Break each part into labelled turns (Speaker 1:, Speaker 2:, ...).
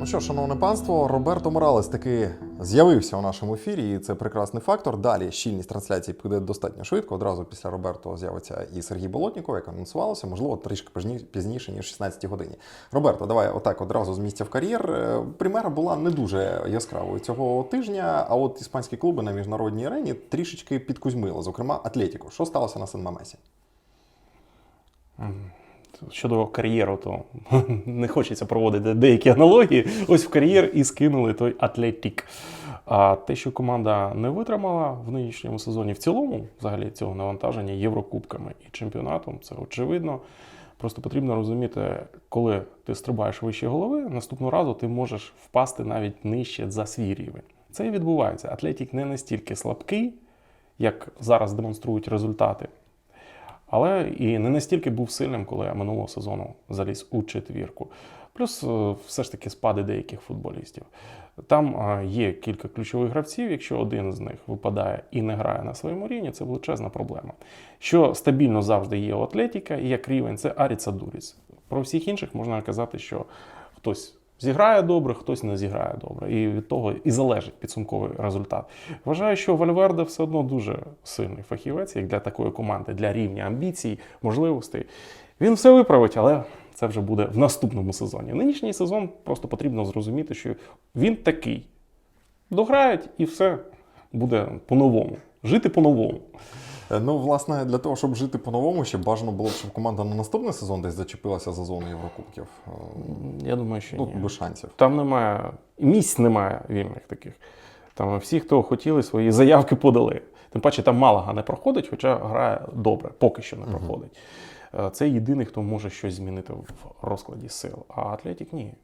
Speaker 1: Ну що, шановне панство, Роберто Моралес таки з'явився у нашому ефірі, і це прекрасний фактор. Далі щільність трансляції піде достатньо швидко. Одразу після Роберто з'явиться і Сергій Болотніков, як анонсувалося, можливо, трішки пізніше, ніж 16 годині. Роберто, давай отак одразу з місця в кар'єр. Е, Примера була не дуже яскравою цього тижня, а от іспанські клуби на міжнародній арені трішечки підкузьмили, зокрема Атлетіко. Що сталося на Сен-Мамесі?
Speaker 2: Щодо кар'єру, то не хочеться проводити деякі аналогії. Ось в кар'єр і скинули той Атлетік. А те, що команда не витримала в нинішньому сезоні в цілому, взагалі цього навантаження Єврокубками і чемпіонатом, це очевидно. Просто потрібно розуміти, коли ти стрибаєш вище голови, наступного разу ти можеш впасти навіть нижче за свій рівень. Це і відбувається. Атлетік не настільки слабкий, як зараз демонструють результати. Але і не настільки був сильним, коли я минулого сезону заліз у четвірку. Плюс е, все ж таки спади деяких футболістів. Там е, є кілька ключових гравців. Якщо один з них випадає і не грає на своєму рівні, це величезна проблема. Що стабільно завжди є у Атлетіка, як рівень, це Аріца Дуріс. Про всіх інших можна казати, що хтось зіграє добре, хтось не зіграє добре. І від того і залежить підсумковий результат. Вважаю, що Вальверде все одно дуже сильний фахівець, як для такої команди, для рівня амбіцій, можливостей. Він все виправить, але це вже буде в наступному сезоні. Нинішній сезон просто потрібно зрозуміти, що він такий. Дограють і все буде по-новому. Жити по-новому.
Speaker 1: Е, Ну, власне, для того, щоб жити по-новому, ще бажано було б, щоб команда на наступний сезон десь зачепилася за зону Єврокубків. Е,
Speaker 2: Я думаю, що
Speaker 1: Ну,
Speaker 2: ні.
Speaker 1: без шансів.
Speaker 2: Там немає місць немає вільних таких. Там всі, хто хотіли, свої заявки подали. Тим паче там Малага не проходить, хоча грає добре, поки що не проходить. Е, Це єдиний, хто може щось змінити в розкладі сил. А Атлетік ні.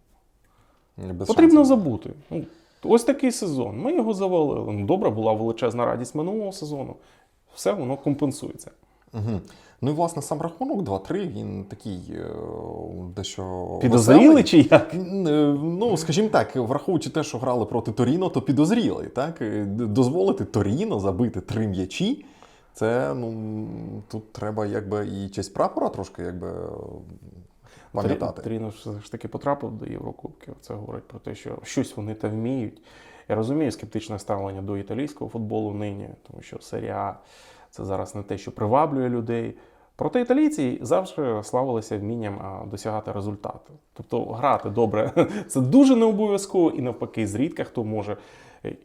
Speaker 1: Без
Speaker 2: Потрібно
Speaker 1: шансів.
Speaker 2: забути. Ну, ось такий сезон. Ми його завалили. Ну, добре, була величезна радість минулого сезону. Все воно компенсується.
Speaker 1: Угу. Ну і власне сам рахунок 2-3, він такий е, дещо.
Speaker 2: Підозріли чи як?
Speaker 1: Е, Ну, скажімо так, враховуючи те, що грали проти Торіно, то підозріли. Так? Е, Дозволити Торіно забити три м'ячі. Це ну тут треба якби і честь прапора трошки якби пам'ятати.
Speaker 2: Тріно ж таки потрапив до Єврокубків. Це говорить про те, що щось вони там вміють. Я розумію скептичне ставлення до італійського футболу нині, тому що серія це зараз не те, що приваблює людей. Проте італійці завжди славилися вмінням досягати результату. Тобто грати добре це дуже не обов'язково, і навпаки, зрідка хто може.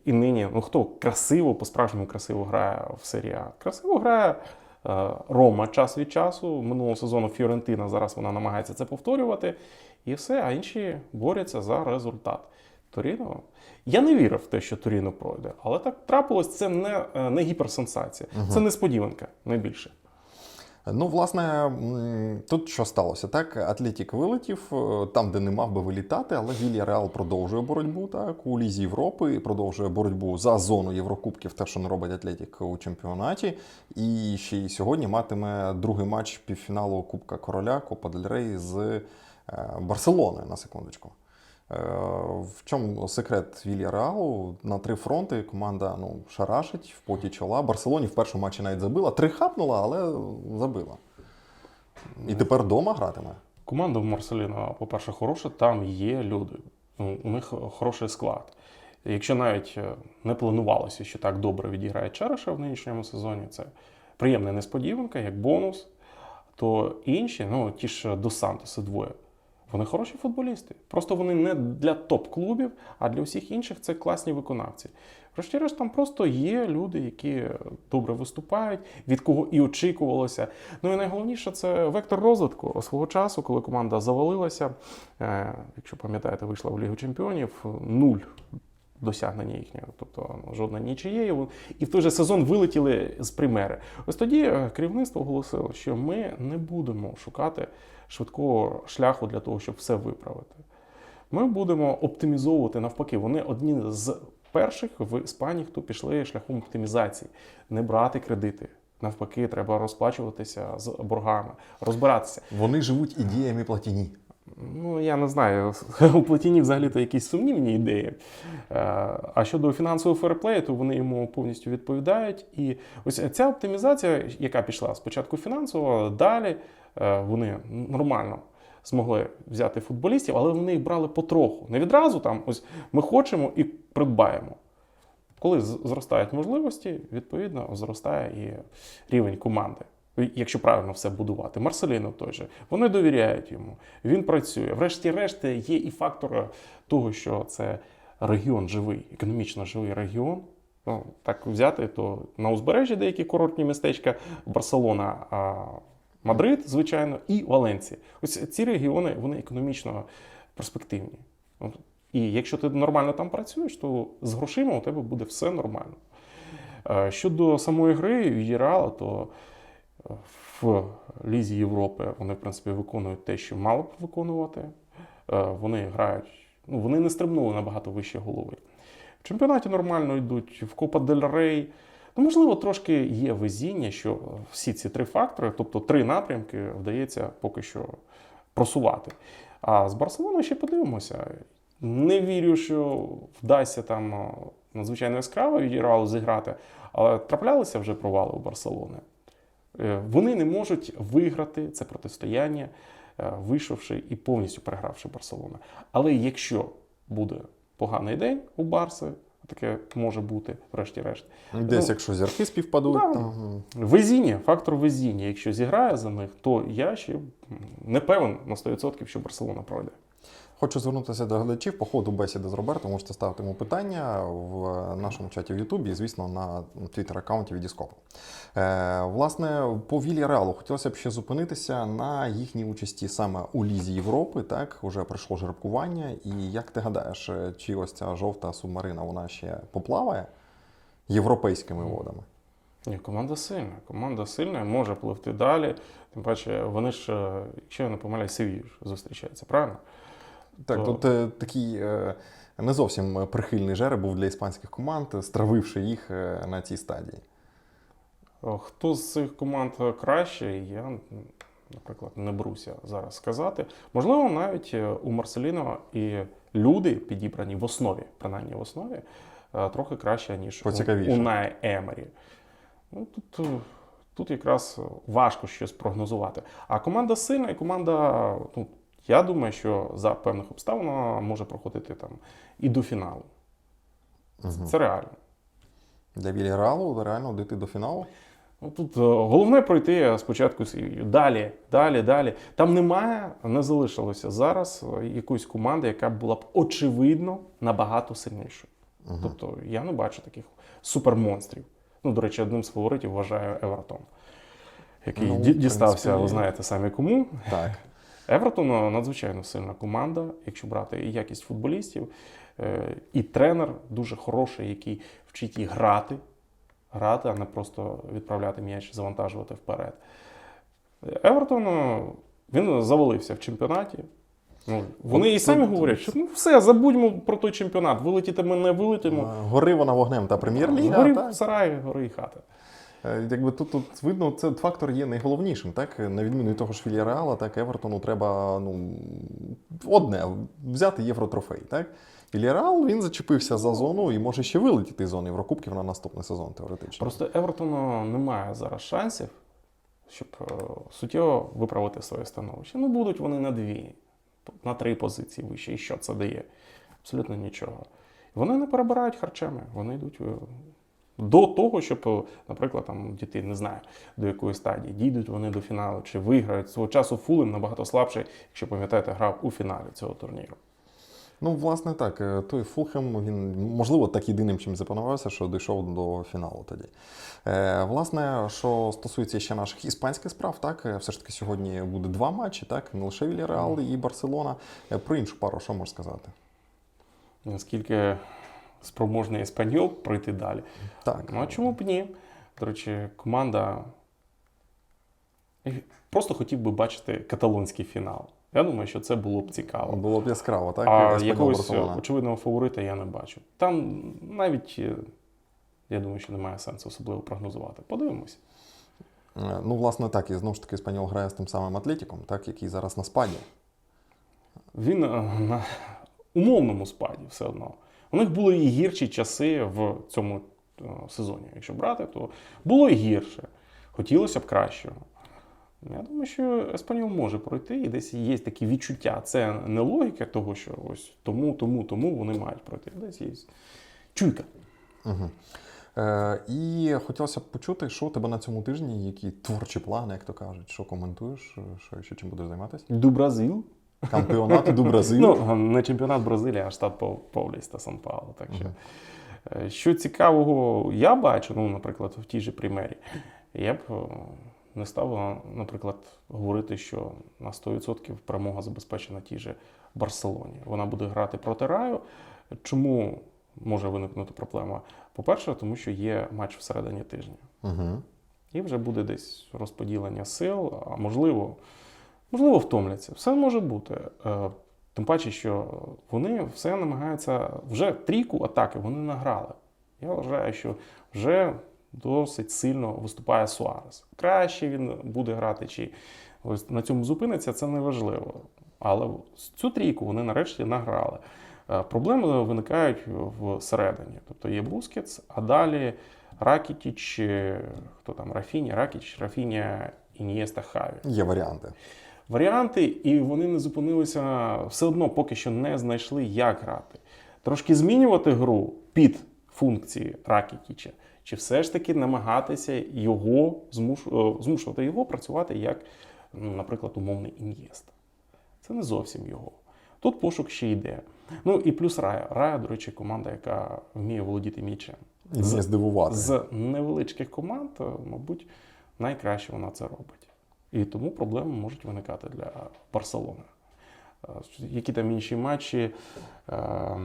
Speaker 2: І нині, ну хто красиво, по-справжньому красиво грає в серії. Красиво грає е, Рома час від часу. Минулого сезону Фіорентина зараз вона намагається це повторювати. І все, а інші борються за результат. Торіно. Я не вірив в те, що Торіно пройде, але так трапилось. Це не, е, не гіперсенсація, це несподіванка найбільше.
Speaker 1: Ну, власне, тут що сталося? Так, Атлетік вилетів е, там, де не мав би вилітати, але Вілья Реал продовжує боротьбу так, у Лізі Європи, продовжує боротьбу за зону Єврокубків, те, що не робить Атлетік у чемпіонаті. І ще й сьогодні матиме другий матч півфіналу Кубка Короля Копа Дель Рей з е, Барселоною на секундочку. Е, В чому секрет Вілья Реалу? На три фронти команда ну, шарашить в поті чола. Барселоні в першому матчі навіть забила. Три хапнула, але забила. І тепер вдома гратиме.
Speaker 2: Команда в Марселіна, по-перше, хороша, там є люди. Ну, У них хороший склад. Якщо навіть е, не планувалося, що так добре відіграє Череша в нинішньому сезоні, це приємна несподіванка, як бонус. То інші, ну ті ж до Сантоси двоє, вони хороші футболісти. Просто вони не для топ-клубів, а для усіх інших це класні виконавці. Врешті-решт, там просто є люди, які добре виступають, від кого і очікувалося. Ну і найголовніше це вектор розвитку. Свого часу, коли команда завалилася, е, якщо пам'ятаєте, вийшла в Лігу Чемпіонів, нуль досягнення їхнього, тобто ну, жодна нічиєю. І в той же сезон вилетіли з примери. Ось тоді е, керівництво оголосило, що ми не будемо шукати швидкого шляху для того, щоб все виправити. Ми будемо оптимізовувати навпаки. Вони одні з перших в Іспанії, хто пішли шляхом оптимізації, не брати кредити. Навпаки, треба розплачуватися з боргами, розбиратися.
Speaker 1: Вони живуть ідеями платіні.
Speaker 2: Ну, я не знаю, у Платіні взагалі-то якісь сумнівні ідеї. Е, А щодо фінансового ферплею, то вони йому повністю відповідають. І ось ця оптимізація, яка пішла спочатку фінансово, далі е, вони нормально змогли взяти футболістів, але вони їх брали потроху. Не відразу там, ось ми хочемо і придбаємо. Коли зростають можливості, відповідно зростає і рівень команди. Якщо правильно все будувати. Марселіно той же. Вони довіряють йому. Він працює. Врешті-решт є і фактор того, що це регіон живий, економічно живий регіон. Ну, так взяти, то на узбережжі деякі курортні містечка, Барселона, Мадрид, звичайно, і Валенція. Ось ці регіони вони економічно перспективні. І якщо ти нормально там працюєш, то з грошима у тебе буде все нормально. Е, Щодо самої гри Вієрала, то е, в Лізі Європи вони, в принципі, виконують те, що мали б виконувати. Е, Вони грають, ну, вони не стрибнули набагато вище голови. В чемпіонаті нормально йдуть, в Копа Дель Рей. Ну, можливо, трошки є везіння, що всі ці три фактори, тобто три напрямки, вдається поки що просувати. А з Барселоною ще подивимося. Не вірю, що вдасться там надзвичайно яскраво відіграло зіграти, але траплялися вже провали у Барселони. Е, Вони не можуть виграти це протистояння, е, вийшовши і повністю перегравши Барселону. Але якщо буде поганий день у Барси, таке може бути, врешті-решт.
Speaker 1: Десь,
Speaker 2: Ну,
Speaker 1: якщо зірки співпадуть,
Speaker 2: да.
Speaker 1: то
Speaker 2: Везіння, фактор везіння. Якщо зіграє за них, то я ще не певен на 100%, що Барселона пройде.
Speaker 1: Хочу звернутися до глядачів по ходу бесіди з Робертом. Можете ставити йому питання в нашому чаті в Ютубі і, звісно, на твіттер-аккаунті Відіскопу. Е, власне, по Вілі Реалу хотілося б ще зупинитися на їхній участі саме у Лізі Європи. Так, уже пройшло жеребкування. І як ти гадаєш, чи ось ця жовта субмарина вона ще поплаває європейськими водами?
Speaker 2: Ні, команда сильна. Команда сильна, може пливти далі. Тим паче, вони ж, е, якщо я не помиляюсь, Севію ж зустрічаються, правильно?
Speaker 1: Так,
Speaker 2: То-
Speaker 1: тут е, такий е, не зовсім прихильний жереб був для іспанських команд, стравивши їх е, на цій стадії.
Speaker 2: Е, Хто з цих команд краще, я, наприклад, не беруся зараз сказати. Можливо, навіть е, у Марселіно і люди підібрані в основі, принаймні в основі, е, трохи краще, ніж у,
Speaker 1: Поцікавіше.
Speaker 2: у Най Емері. Ну, тут, е, тут якраз важко щось прогнозувати. А команда сильна, і команда, ну, я думаю, що за певних обставин вона може проходити там і до фіналу.
Speaker 1: Мгм.
Speaker 2: Це реально.
Speaker 1: Для Вільяреалу реально дійти до фіналу.
Speaker 2: Ну, тут е, головне пройти спочатку Севію. Далі, далі, далі. Там немає, не залишилося зараз е, якоїсь команди, яка була б очевидно набагато сильнішою.
Speaker 1: Мгм.
Speaker 2: Тобто я не бачу таких супермонстрів. Ну, до речі, одним з фаворитів вважаю Евертон, який
Speaker 1: Ну,
Speaker 2: дістався,
Speaker 1: принципі,
Speaker 2: ви знаєте самі кому.
Speaker 1: Так.
Speaker 2: Евертон надзвичайно сильна команда, якщо брати і якість футболістів, е, і тренер дуже хороший, який вчить їх грати, грати, а не просто відправляти м'яч, завантажувати вперед. Евертон е, він завалився в чемпіонаті. Ну, вони
Speaker 1: От
Speaker 2: і самі говорять, що ну все, забудьмо про той чемпіонат. Вилетіти ми не вилетимо.
Speaker 1: Гори вона вогнем та прем'єр-ліга. Так.
Speaker 2: в сараї, гори і хата.
Speaker 1: Е, Якби тут, тут видно, це фактор є найголовнішим, так? На відміну від того ж Вільяреала, так Евертону треба ну, одне взяти євротрофей. Так? Вільяреал він зачепився за зону і може ще вилетіти з зони Єврокубків на наступний сезон, теоретично.
Speaker 2: Просто Евертону немає зараз шансів, щоб е, суттєво виправити своє становище. Ну, будуть вони на дві, на три позиції вище. І що це дає? Абсолютно нічого. Вони не перебирають харчами, вони йдуть е, до того, щоб, е, наприклад, там діти не знаю до якої стадії, дійдуть вони до фіналу чи виграють. Свого часу Фулем набагато слабший, якщо пам'ятаєте, грав у фіналі цього турніру.
Speaker 1: Ну, власне, так. е, Той Фулхем, він, можливо, так єдиним чим запанувався, що дійшов до фіналу тоді. Е, власне, що стосується ще наших іспанських справ, так, е, все ж таки сьогодні буде два матчі, так, не лише Вільяреал і Барселона. Про іншу пару, що можеш сказати?
Speaker 2: Наскільки спроможний еспаньол пройти далі.
Speaker 1: Так.
Speaker 2: Ну а чому б ні? До речі, команда. Просто хотів би бачити каталонський фінал. Я думаю, що це було б цікаво.
Speaker 1: Було б яскраво, так?
Speaker 2: а
Speaker 1: Еспаньол
Speaker 2: якогось
Speaker 1: Барселона.
Speaker 2: очевидного фаворита я не бачу. Там навіть е, я думаю, що немає сенсу особливо прогнозувати. Подивимось.
Speaker 1: Е, Ну, власне, так, і знову ж таки Іспаньол грає з тим самим Атлетіком, так, який зараз на спаді.
Speaker 2: Він е, на умовному спаді все одно. У них були і гірші часи в цьому е, сезоні. Якщо брати, то було і гірше. Хотілося б кращого. Я думаю, що Еспаньол може пройти, і десь є такі відчуття. Це не логіка того, що ось тому, тому, тому вони мають пройти. Десь є чуйка.
Speaker 1: Угу. Е, і хотілося б почути, що у тебе на цьому тижні, які творчі плани, як то кажуть, що коментуєш, що ще чим будеш займатися?
Speaker 2: Бразил.
Speaker 1: Кампіонати до Бразилії.
Speaker 2: Ну, не чемпіонат Бразилії, а штат Пау- Пауліста Сан Пауло. Так що, е, що цікавого я бачу, ну, наприклад, в тій же примері, я б е, не став, е, наприклад, говорити, що на 100% перемога забезпечена тій же Барселоні. Вона буде грати проти Раю. Чому може виникнути проблема? По-перше, тому що є матч всередині тижня.
Speaker 1: Угу.
Speaker 2: І вже буде десь розподілення сил, а можливо, можливо, втомляться. Все може бути. Е, Тим паче, що вони все намагаються вже трійку атаки вони награли. Я вважаю, що вже досить сильно виступає Суарес. Краще він буде грати, чи ось на цьому зупиниться, це не важливо. Але цю трійку вони нарешті награли. Е, Проблеми виникають всередині. Тобто є Бускетс, а далі Ракітіч, е, хто там Рафіні, Ракіч, Рафіня, Ін'єста, Хаві.
Speaker 1: Є варіанти.
Speaker 2: Варіанти, і вони не зупинилися все одно, поки що не знайшли, як грати. Трошки змінювати гру під функції Ракітіча, чи все ж таки намагатися його е, змушувати його працювати як, ну, наприклад, умовний ін'єст. Це не зовсім його. Тут пошук ще йде. Ну і плюс Рая. Рая, до речі, команда, яка вміє володіти м'ячем.
Speaker 1: І вміє здивувати.
Speaker 2: З невеличких команд, е, мабуть, найкраще вона це робить. І тому проблеми можуть виникати для Барселони. Е, Які там інші матчі? Е.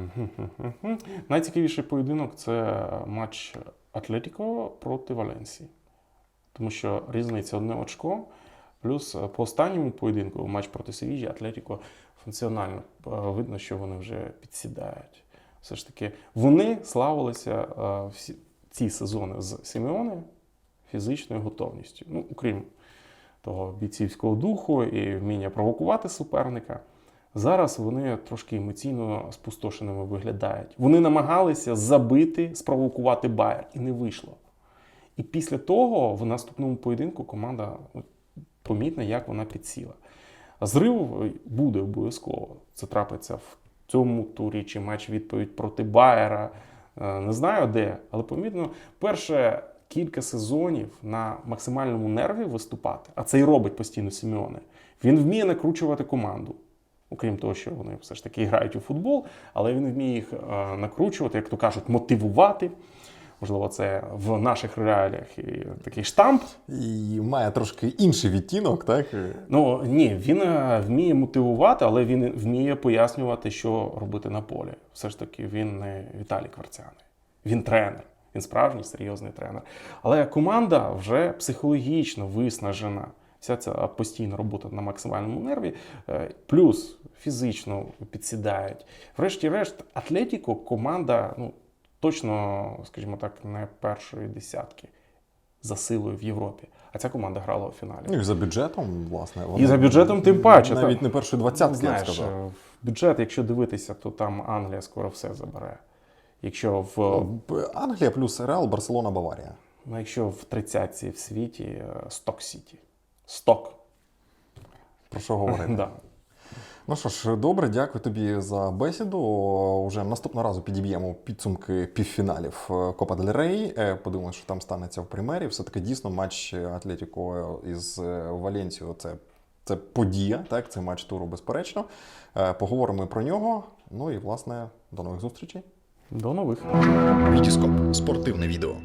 Speaker 2: Найцікавіший поєдинок це матч Атлетіко проти Валенсії. Тому що різниця одне очко. Плюс по останньому поєдинку, матч проти Севіжі, Атлетіко функціонально е, видно, що вони вже підсідають. Все ж таки, вони славилися всі ці сезони з Сімеоне фізичною готовністю. Ну, окрім того бійцівського духу і вміння провокувати суперника. Зараз вони трошки емоційно спустошеними виглядають. Вони намагалися забити, спровокувати Байер, і не вийшло. І після того, в наступному поєдинку, команда помітна, як вона підсіла. Зрив буде обов'язково. Це трапиться в цьому турі чи матч відповідь проти Байера. Е, Не знаю де, але помітно, перше кілька сезонів на максимальному нерві виступати, а це й робить постійно Сімеоне. Він вміє накручувати команду. Окрім того, що вони все ж таки грають у футбол, але він вміє їх е, накручувати, як то кажуть, мотивувати. Можливо, це в наших реаліях і такий штамп.
Speaker 1: І має трошки інший відтінок, так?
Speaker 2: Ну ні, він е, вміє мотивувати, але він вміє пояснювати, що робити на полі. Все ж таки, він не Віталій Кварцяний. Він тренер. Він справжній серйозний тренер. Але команда вже психологічно виснажена. Вся ця постійна робота на максимальному нерві, е, плюс фізично підсідають. Врешті-решт, Атлетіко команда, ну точно, скажімо так, не першої десятки за силою в Європі. А ця команда грала у фіналі.
Speaker 1: Ну і за бюджетом, власне.
Speaker 2: І за бюджетом тим паче.
Speaker 1: Навіть
Speaker 2: так.
Speaker 1: не першої двадцятки, я б
Speaker 2: знаєш,
Speaker 1: сказав.
Speaker 2: е, бюджет, якщо дивитися, то там Англія скоро все забере. Якщо в,
Speaker 1: Англія плюс Реал, Барселона, Баварія.
Speaker 2: ну, якщо в 30 в світі Сток Сіті. Сток.
Speaker 1: Про що говорити?
Speaker 2: Да.
Speaker 1: Ну що ж, добре, дякую тобі за бесіду. Уже наступного разу підіб'ємо підсумки півфіналів е, Копа Дель Рей. Е, Подивимося, що там станеться в примері. Все-таки дійсно матч Атлетіко із е, Валенцією це, це подія, так? Це матч туру, безперечно. Е, Поговоримо про нього. Ну і власне до нових зустрічей.
Speaker 2: До нових.
Speaker 3: Вітіскоп спортивне відео.